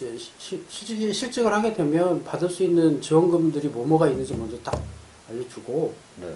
이제 시, 시, 실직을 하게 되면 받을 수 있는 지원금들이 뭐뭐가 있는지 먼저 딱 알려주고 네.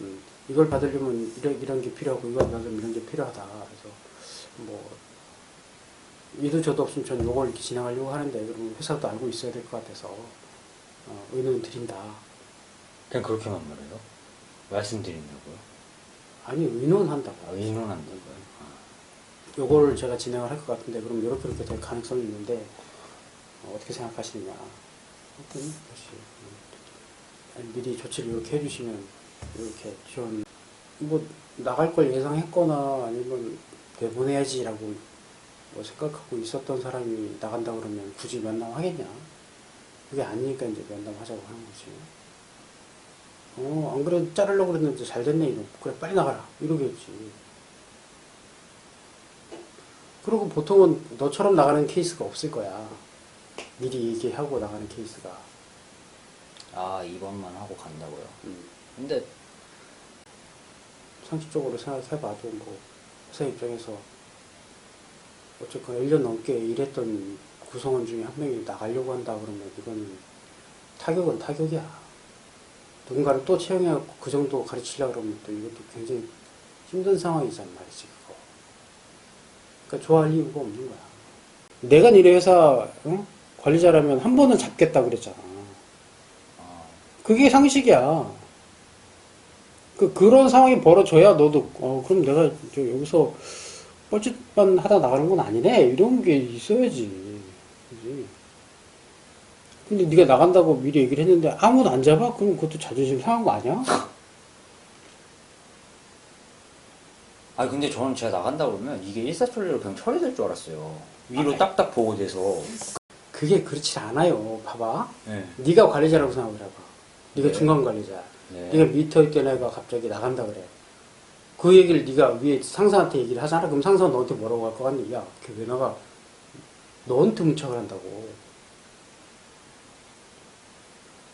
음, 이걸 받으려면 이런, 이런 게 필요하고 이걸 받으려면 이런 게 필요하다. 그래서 뭐 이도 저도 없으면 저는 이걸 이렇게 진행하려고 하는데 그럼 회사도 알고 있어야 될 것 같아서 어, 의논 드린다. 그냥 그렇게만 말해요? 말씀드린다고요? 아니 의논한다고. 아, 의논한다고요? 요거를 제가 진행을 할 것 같은데 그럼 이렇게 이렇게 될 가능성이 있는데 어, 떻게 생각하시느냐. 하여튼 다시 음, 미리 조치를 이렇게 해주시면 이렇게 지원 뭐 나갈 걸 예상했거나 아니면 내보내야지라고 뭐 생각하고 있었던 사람이 나간다 그러면 굳이 면담하겠냐. 그게 아니니까 이제 면담하자고 하는 거지. 어 안 그래도 자르려고 그랬는데 잘 됐네 이거 그래 빨리 나가라. 이러겠지. 그리고 보통은 너처럼 나가는 케이스가 없을 거야. 미리 얘기하고 나가는 케이스가. 아, 이번만 하고 간다고요? 음. 근데, 상식적으로 생각해봐도 뭐 회사 입장에서 어쨌건 1년 넘게 일했던 구성원 중에 한 명이 나가려고 한다 그러면 이거는 타격은 타격이야. 누군가를 또 채용해갖고 그 정도 가르치려고 그러면 또 이것도 굉장히 힘든 상황이란 말이지 그거. 그러니까 좋아할 이유가 없는 거야. 내가 니네 회사 어? 관리자라면 한 번은 잡겠다 그랬잖아. 아, 그게 상식이야. 그, 그런 상황이 벌어져야 너도, 어, 그럼 내가 저 여기서 뻘짓만 하다 나가는 건 아니네? 이런 게 있어야지. 그지? 근데 네가 나간다고 미리 얘기를 했는데 아무도 안 잡아? 그럼 그것도 자존심 상한 거 아니야? 아 근데 저는 제가 나간다 그러면 이게 일사천리로 그냥 처리될 줄 알았어요. 위로 아, 딱딱 보고 돼서. 그게 그렇지 않아요. 봐봐. 네. 네가 관리자라고 생각을 해봐. 네가 네. 중간 관리자. 네. 네가 밑에 있던 애가 갑자기 나간다 그래. 그 얘기를 네가 위에 상사한테 얘기를 하잖아. 그럼 상사가 너한테 뭐라고 할거 같니? 야, 걔왜 나가? 너한테 문책을 한다고.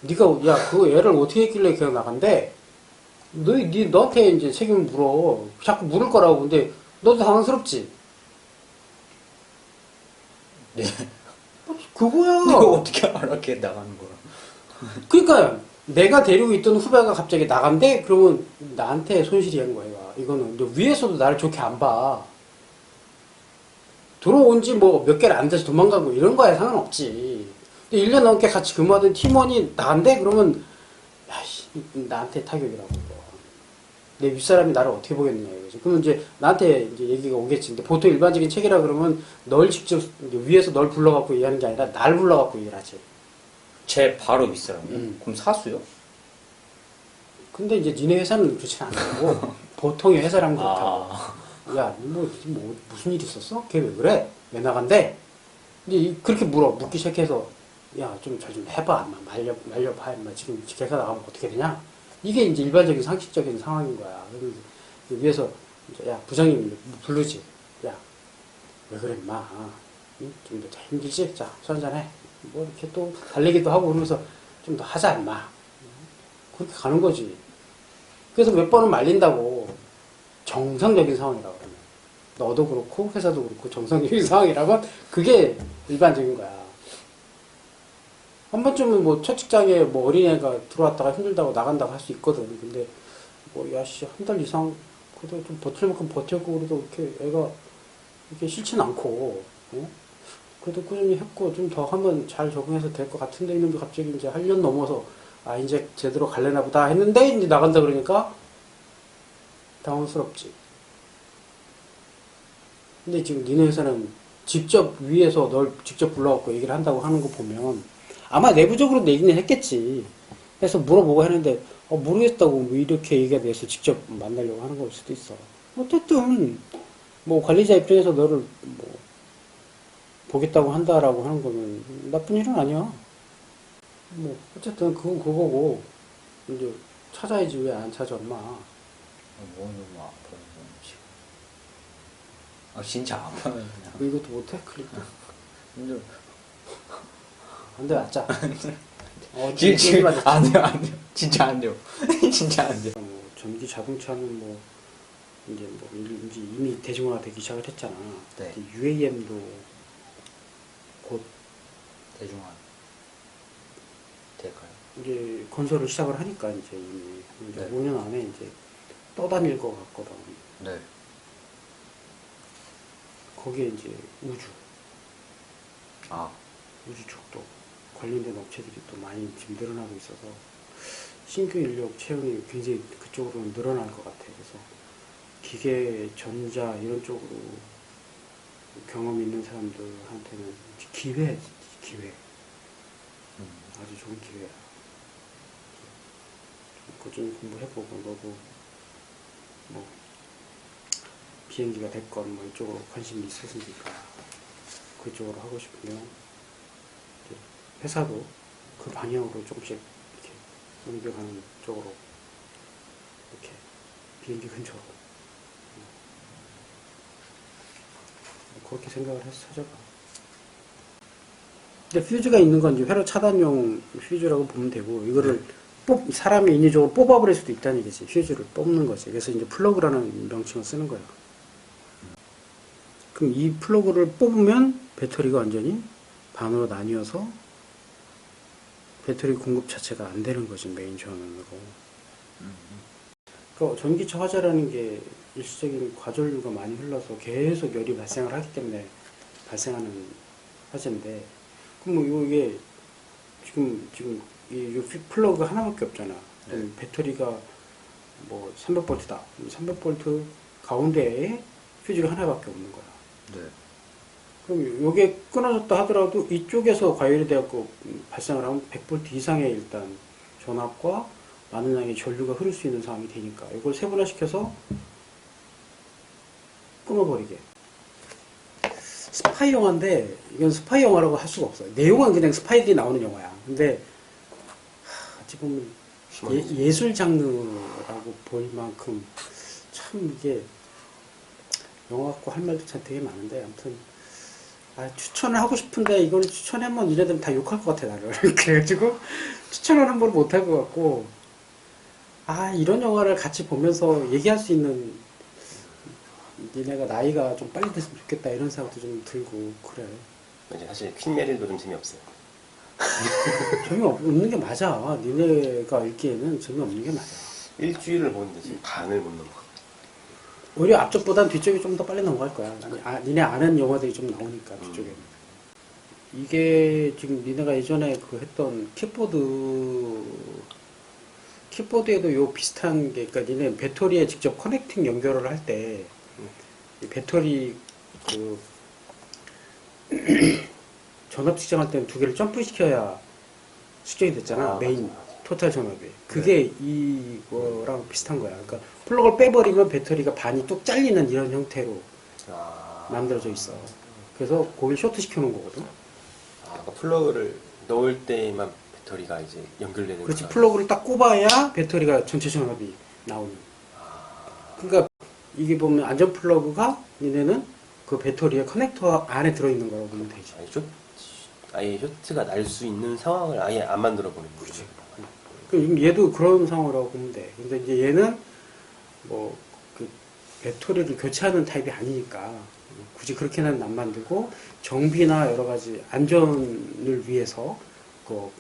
네가 야, 그 애를 어떻게 했길래 그냥 나간대? 너, 네, 너한테 이제 책임을 물어. 자꾸 물을 거라고. 근데 너도 당황스럽지? 네. 그거야. 이거 어떻게 알아? 걔 나가는 거라. 그러니까 내가 데리고 있던 후배가 갑자기 나간대? 그러면 나한테 손실이 한 거야. 이거는 근데 위에서도 나를 좋게 안 봐. 들어온 지 뭐 몇 개를 안 돼서 도망가고 이런 거야 상관없지. 근데 1년 넘게 같이 근무하던 팀원이 나간대? 그러면 야씨 나한테 타격이라고. 내 윗사람이 나를 어떻게 보겠느냐 이거지. 그러면 이제 나한테 이제 얘기가 오겠지. 근데 보통 일반적인 책이라 그러면 널 직접 위에서 널 불러갖고 얘기하는 게 아니라 날 불러갖고 얘기를 하지. 제 바로 윗사람이요? 음. 그럼 사수요? 근데 이제 니네 회사는 그렇진 않고 보통의 회사랑 그렇다고. 아, 야, 뭐, 뭐 무슨 일 있었어? 걔 왜 그래? 왜 나간대? 이제 이- 그렇게 물어 묻기 시작해서 야 좀 잘좀 해봐. 말려 말려봐. 지금 걔가 나가면 어떻게 되냐? 이게 이제 일반적인 상식적인 상황인 거야. 위에서 야 부장님 부르지. 야왜 그래, 인마. 응? 좀더 힘들지? 자, 술 한잔 해. 뭐 이렇게 또 달래기도 하고 그러면서 좀 더 하자, 인마. 그렇게 가는 거지. 그래서 몇 번은 말린다고. 정상적인 상황이라고. 너도 그렇고, 회사도 그렇고, 정상적인 상황이라면, 그게 일반적인 거야. 한 번쯤은 뭐, 첫 직장에 뭐, 어린애가 들어왔다가 힘들다고 나간다고 할 수 있거든. 근데, 뭐, 야, 씨, 한 달 이상, 그래도 좀 버틸 만큼 버텼고, 그래도 이렇게 애가, 이렇게 싫진 않고, 어? 그래도 꾸준히 했고, 좀더 하면 잘 적응해서 될 것 같은데, 이놈이 갑자기 이제 할년 넘어서, 아, 이제 제대로 갈래나 보다 했는데, 이제 나간다 그러니까, 당황스럽지. 근데 지금 니네 회사는 직접 위에서 널 직접 불러갖고 얘기를 한다고 하는 거 보면, 아마 내부적으로 얘기는 했겠지. 그래서 물어보고 했는데, 어, 모르겠다고 뭐 이렇게 얘기가 돼서 직접 만나려고 하는 걸 수도 있어. 어쨌든, 뭐 관리자 입장에서 너를 뭐, 보겠다고 한다라고 하는 거는 나쁜 일은 아니야. 뭐, 어쨌든 그건 그거고, 이제 찾아야지 왜 안 찾아, 엄마. 몸이 너무 아파요, 지금. 아, 진짜 아파요, 그냥. 뭐 이것도 못해? 클릭. 안 돼, 맞자. 어, 지금, 맞아. 안 돼요, 안 돼요. 진짜 안 돼요. 진짜 안 돼요. 뭐, 전기 자동차는 뭐, 이제 뭐, 이- 이제 이미 대중화되기 시작을 했잖아. 네. UAM도 곧 대중화 될까요? 이제 건설을 시작을 하니까 이제 이미 이제 네. 5년 안에 이제 떠다닐 것 같거든. 네. 거기에 이제 우주, 아, 우주 쪽도 관련된 업체들이 또 많이 지금 늘어나고 있어서 신규 인력 채용이 굉장히 그쪽으로 늘어날 것 같아. 그래서 기계, 전자 이런 쪽으로 경험 있는 사람들한테는 기회지, 기회. 음. 아주 좋은 기회야. 그거 좀 공부해보고 너도 뭐 비행기가 됐건 뭐 이쪽으로 관심이 있었으니까 그쪽으로 하고 싶으면 회사도 그 방향으로 조금씩 이렇게 옮겨가는 쪽으로 이렇게 비행기 근처로 음. 그렇게 생각을 해서 찾아봐. 근데 퓨즈가 있는 건 이제 회로 차단용 퓨즈라고 보면 되고 이거를 뽑 사람이 인위적으로 뽑아버릴 수도 있다는 얘기지 퓨즈를 뽑는 거지 그래서 이제 플러그라는 명칭을 쓰는 거야 그럼 이 플러그를 뽑으면 배터리가 완전히 반으로 나뉘어서 배터리 공급 자체가 안 되는 거지 메인 전원으로 그러니까 전기차 화재라는 게 일시적인 과전류가 많이 흘러서 계속 열이 발생을 하기 때문에 발생하는 화재인데 그럼 뭐 이게 지금 지금 이요 플러그 하나밖에 없잖아. 그럼 배터리가 뭐 300볼트다. 300볼트 가운데에 퓨즈가 하나밖에 없는 거야. 네. 그럼 요게 끊어졌다 하더라도 이쪽에서 과열이 되었고 음, 발생을 하면 100볼트 이상의 일단 전압과 많은 양의 전류가 흐를 수 있는 상황이 되니까 이걸 세분화시켜서 끊어버리게. 스파이 영화인데 이건 스파이 영화라고 할 수가 없어요. 내용은 그냥 스파이들이 나오는 영화야. 근데 하, 어찌 보면 예, 예술 장르라고 볼 만큼 참 이게 영화 갖고 할 말도 참 되게 많은데 아무튼 아, 추천을 하고 싶은데 이걸 추천하면 니네들은 다 욕할 것 같아 나를 그래가지고 추천을 한번못할 것 같고 아 이런 영화를 같이 보면서 얘기할 수 있는 니네가 나이가 좀 빨리 됐으면 좋겠다 이런 생각도 좀 들고 그래 이제 사실 퀸 메릴도 좀 재미없어요. 재미없는 게 맞아 니네가 읽기에는 재미없는 게 맞아 일주일을 보는데 지금 반을 못 넘어. 오히려 앞쪽보단 뒤쪽이 좀 더 빨리 넘어갈 거야. 아니, 아, 니네 아는 영화들이 좀 나오니까 뒤쪽에. 이게 지금 니네가 예전에 그 했던 킥보드 킥보드에도 요 비슷한 게 그러니까 니네 배터리에 직접 커넥팅 연결을 할때이 배터리 그 전압 측정할 때는 두 개를 점프 시켜야 측정이 됐잖아 아, 메인 맞아. 토탈 전압이 그게 이거랑 비슷한 거야. 그러니까 플러그를 빼버리면 배터리가 반이 뚝 잘리는 이런 형태로 아, 만들어져 있어. 그래서 거길 쇼트 시켜놓은 거거든. 아, 그러니까 플러그를 넣을 때만 배터리가 이제 연결되는 그렇지. 거구나. 플러그를 딱 꼽아야 배터리가 전체 전압이 나오는. 그러니까 이게 보면 안전 플러그가 얘네는 그 배터리의 커넥터 안에 들어있는 거라고 보면 되지. 쇼, 아예 쇼트가 날 수 있는 상황을 아예 안 만들어 버리는 거지. 그럼 얘도 그런 상황이라고 돼. 근데 이제 얘는 뭐 그 배터리를 교체하는 타입이 아니니까 굳이 그렇게는 안 만들고 정비나 여러 가지 안전을 위해서 그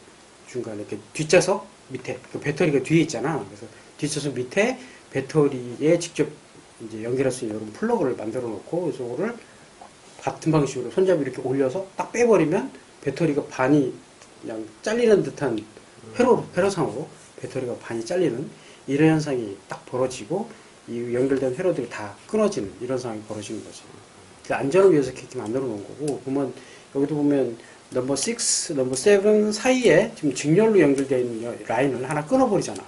중간에 이렇게 뒷좌석 밑에 그 배터리가 뒤에 있잖아. 그래서 뒷좌석 밑에 배터리에 직접 이제 연결할 수 있는 이런 플러그를 만들어 놓고 이거를 같은 방식으로 손잡이 이렇게 올려서 딱 빼버리면 배터리가 반이 그냥 잘리는 듯한 회로, 회로상으로 배터리가 반이 잘리는 이런 현상이 딱 벌어지고 이 연결된 회로들이 다 끊어지는 이런 상황이 벌어지는 거죠. 그 안전을 위해서 이렇게 만들어 놓은 거고 보면 여기도 보면 넘버 6, 넘버 7 사이에 지금 직렬로 연결되어 있는 여- 라인을 하나 끊어버리잖아.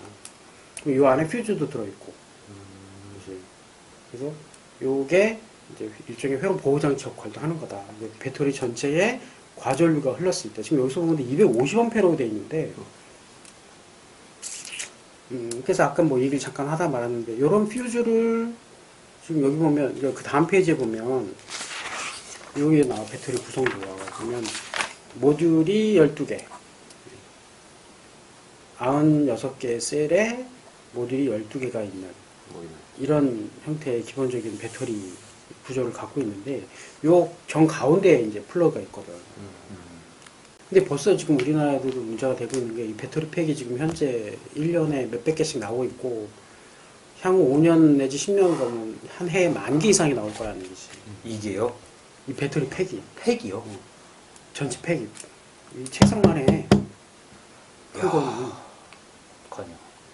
그럼 이 안에 퓨즈도 들어있고. 그지? 그래서 요게 이제 일종의 회로 보호 장치 역할도 하는 거다. 배터리 전체에 과전류가 흘렀을 때 지금 여기서 보는데 250A로 돼 있는데 음, 그래서 아까 뭐 얘기를 잠깐 하다 말았는데 이런 퓨즈를 지금 여기 보면 그 다음 페이지에 보면 여기에 나와 배터리 구성도가 보면 모듈이 12개 96개의 셀에 모듈이 12개가 있는 뭐. 이런 형태의 기본적인 배터리 구조를 갖고 있는데 요 정 가운데에 이제 플러그가 있거든. 근데 벌써 지금 우리나라에도 문제가 되고 있는 게 이 배터리 팩이 지금 현재 1년에 몇백 개씩 나오고 있고 향후 5년 내지 10년 가면 한 해에 만 개 이상이 나올 거라는 얘기지. 이게요? 이 배터리 팩이 팩이요? 전체 팩이 이 책상만 해. 그거는.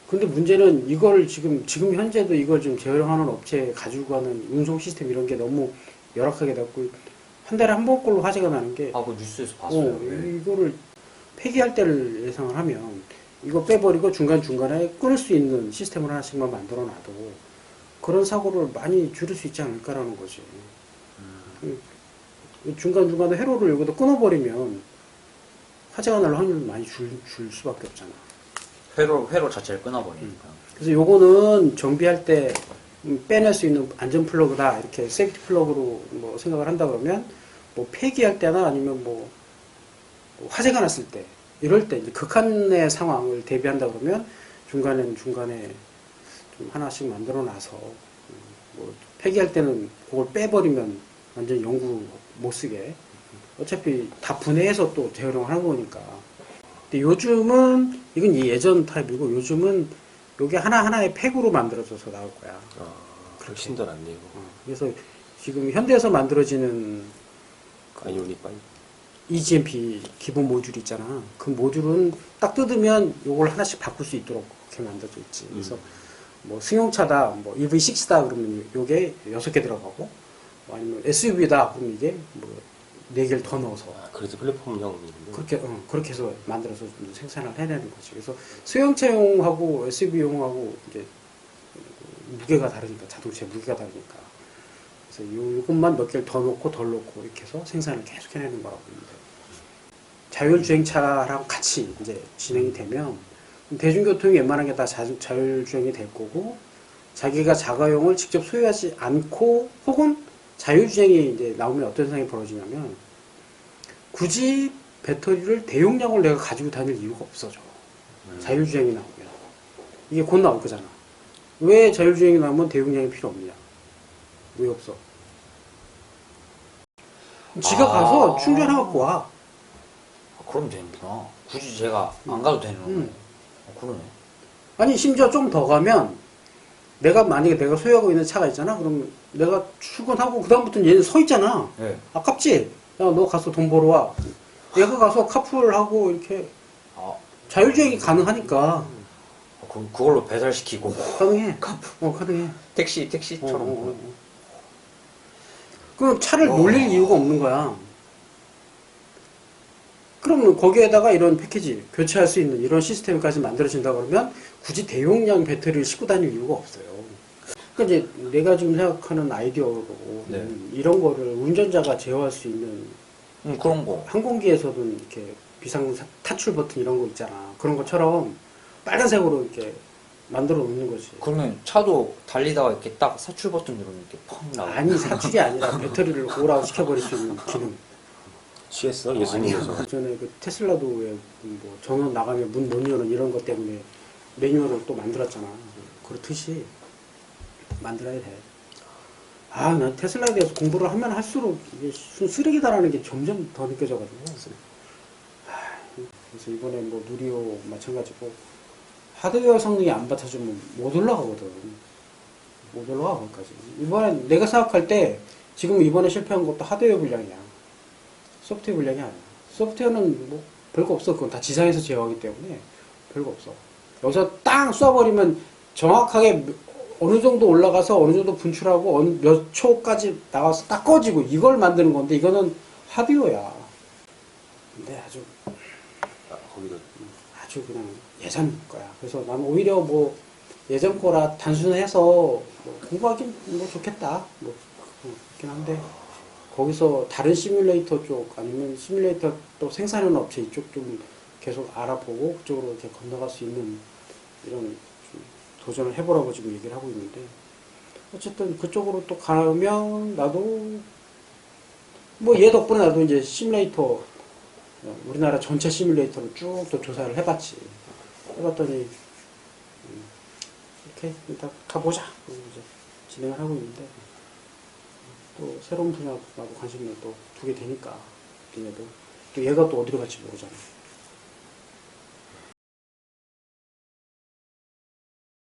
근데 문제는 이걸 지금 지금 현재도 이걸 지금 재활용하는 업체에 가지고 가는 운송 시스템 이런 게 너무 열악하게 됐고 한 달에 한 번꼴로 화제가 나는 게 아, 그 뉴스에서 봤어요. 어, 네. 이거를 폐기할 때를 예상을 하면 이거 빼버리고 중간중간에 끊을 수 있는 시스템을 하나씩만 만들어 놔도 그런 사고를 많이 줄일 수 있지 않을까라는 거지. 음, 중간중간에 회로를 여기다 끊어버리면 화재가 날 확률이 많이 줄, 줄 수밖에 없잖아. 회로, 회로 자체를 끊어버리니까. 그래서 요거는 정비할 때 음, 빼낼 수 있는 안전 플러그다 이렇게 세이프티 플러그로 뭐 생각을 한다 그러면 뭐 폐기할 때나 아니면 뭐, 뭐 화재가 났을 때 이럴 때 이제 극한의 상황을 대비한다 그러면 중간에는 중간에 좀 하나씩 만들어 놔서 음, 뭐 폐기할 때는 그걸 빼버리면 완전 영구 못 쓰게. 어차피 다 분해해서 또 재활용을 하는 거니까. 근데 요즘은 이건 이 예전 타입이고 요즘은 요게 하나하나의 팩으로 만들어져서 나올 거야. 아, 훨씬 더 낫네요. 어, 그래서 지금 현대에서 만들어지는 아이오닉 바이. EGMP 기본 모듈 있잖아. 그 모듈은 딱 뜯으면 요걸 하나씩 바꿀 수 있도록 그렇게 만들어져 있지. 그래서 뭐 승용차다, 뭐 EV6다 그러면 요게 여섯 개 들어가고, 뭐 아니면 SUV다 그러면 이게 뭐 네 개를 더 넣어서 아, 그래서 플랫폼형. 그렇게 어, 그렇게 해서 만들어서 좀 생산을 해내는 거지. 그래서 수용차용하고 SUV용하고 이제 무게가 다르니까 자동차의 무게가 다르니까. 그래서 요, 요것만 몇 개를 더 넣고 덜 넣고 이렇게 해서 생산을 계속 해내는 거라고 보는데 자율주행차랑 같이 이제 진행이 되면 대중교통이 웬만한 게 다 자율주행이 될 거고 자기가 자가용을 직접 소유하지 않고 혹은 자율주행이 이제 나오면 어떤 상황이 벌어지냐면 굳이 배터리를 대용량을 내가 가지고 다닐 이유가 없어져. 자율주행이 나오면. 이게 곧 나올 거잖아. 왜 자율주행이 나오면 대용량이 필요 없냐? 왜 없어? 지가 아. 가서 충전해갖고 와. 아, 그럼 되는구나. 굳이 제가 안 가도 되는 거네. 음. 어, 그러네. 아니, 심지어 좀 더 가면 내가 만약에 내가 소유하고 있는 차가 있잖아? 그럼 내가 출근하고 그다음부터는 얘는 서 있잖아. 네. 아깝지? 야, 너 가서 돈 벌어 와. 얘가 가서 카풀하고 이렇게 아, 자율주행이 가능하니까 그, 그걸로 배달시키고. 가능해. 어, 가능해. 택시, 어, 택시처럼. 어, 어, 어. 그럼 차를 놀릴 이유가 없는 거야. 그러면 거기에다가 이런 패키지, 교체할 수 있는 이런 시스템까지 만들어진다 그러면 굳이 대용량 배터리를 싣고 다닐 이유가 없어요. 그러니까 이제 내가 지금 생각하는 아이디어로 네. 음, 이런 거를 운전자가 제어할 수 있는 음, 그런 거. 항공기에서는 이렇게 비상 사- 타출 버튼 이런 거 있잖아. 그런 것처럼 빨간색으로 이렇게 만들어 놓는 거지. 그러면 차도 달리다가 이렇게 딱 사출 버튼 누르면 이렇게 펑 나와. 아니 사출이 아니라 배터리를 오라고 시켜버릴 수 있는 기능. 취했어? 예수님에서. 전에 그 테슬라도 왜뭐 전원 나가면 문 못 여는 이런 것 때문에 매뉴얼을 또 만들었잖아. 그렇듯이 만들어야 돼. 아, 난 테슬라에 대해서 공부를 하면 할수록 이게 순 쓰레기다라는 게 점점 더 느껴져가지고. 아, 그래서 이번에 뭐 누리호 마찬가지고 하드웨어 성능이 안 받쳐주면 못 올라가거든. 못 올라가 거기까지. 이번에 내가 생각할 때 지금 이번에 실패한 것도 하드웨어 불량이야. 소프트웨어 불량이 아니야. 소프트웨어는 뭐 별거 없어. 그건 다 지상에서 제어하기 때문에 별거 없어. 여기서 땅 쏴버리면 정확하게 어느 정도 올라가서 어느 정도 분출하고 어느 몇 초까지 나와서 딱 꺼지고 이걸 만드는 건데 이거는 하드웨어야. 근데 아주 아, 거기도. 아주 그냥 예전 거야. 그래서 나는 오히려 뭐 예전 거라 단순해서 뭐 공부하긴 뭐 좋겠다. 뭐 그렇긴 한데 거기서 다른 시뮬레이터 쪽 아니면 시뮬레이터 또 생산하는 업체 이쪽 좀 계속 알아보고 그쪽으로 이렇게 건너갈 수 있는 이런 좀 도전을 해보라고 지금 얘기를 하고 있는데 어쨌든 그쪽으로 또 가면 나도 뭐 얘 덕분에 나도 이제 시뮬레이터 어, 우리나라 전체 시뮬레이터를 쭉 또 조사를 해봤지. 해봤더니 음, 이렇게 일단 가보자. 이제 진행을 하고 있는데 또 새로운 분야하고 관심을 또 두게 되니까 또 얘가 또 어디로 갈지 모르잖아.